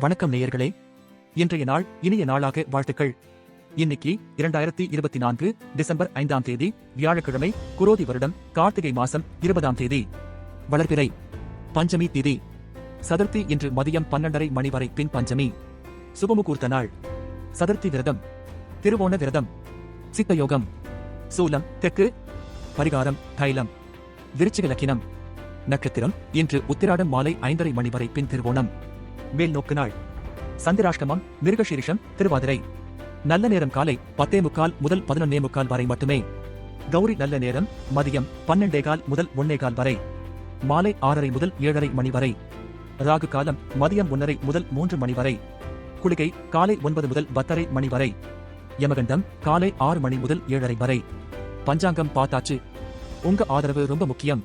வணக்கம் நேயர்களே. இன்றைய நாள் இனிய நாளாக வாழ்த்துக்கள். இன்னைக்கு இரண்டாயிரத்தி இருபத்தி நான்கு டிசம்பர் ஐந்தாம் தேதி வியாழக்கிழமை குரோதி வருடம் கார்த்திகை மாசம் இருபதாம் தேதி. வளர்பிறை பஞ்சமி திதி. சதுர்த்தி இன்று மதியம் பன்னெண்டரை மணி வரை பின் பஞ்சமி. சுபமுகூர்த்த நாள். சதுர்த்தி விரதம் திருவோண விரதம் சித்தயோகம் சூலம் தெற்கு பரிகாரம் தைலம் விருச்சிக லக்கினம். நட்சத்திரம் இன்று உத்திராடம் மாலை ஐந்தரை மணி வரை பின் திருவோணம். மேல் நோக்கு நாள் சந்திராஷ்டமம் மிருகசீரிஷம் திருவாதிரை. நல்ல நேரம் காலை பத்தே முக்கால் முதல் பதினொன்னே முக்கால் வரை மட்டுமே. கௌரி நல்ல நேரம் மதியம் பன்னெண்டே கால் முதல் ஒன்னே கால் வரை. மாலை ஆறரை முதல் ஏழரை மணி வரை. ராகு காலம் மதியம் ஒன்னரை முதல் மூன்று மணி வரை. குளிகை காலை ஒன்பது முதல் பத்தரை மணி வரை. யமகண்டம் காலை ஆறு மணி முதல் ஏழரை வரை. பஞ்சாங்கம் பார்த்தாச்சு உங்க ஆதரவு ரொம்ப முக்கியம்.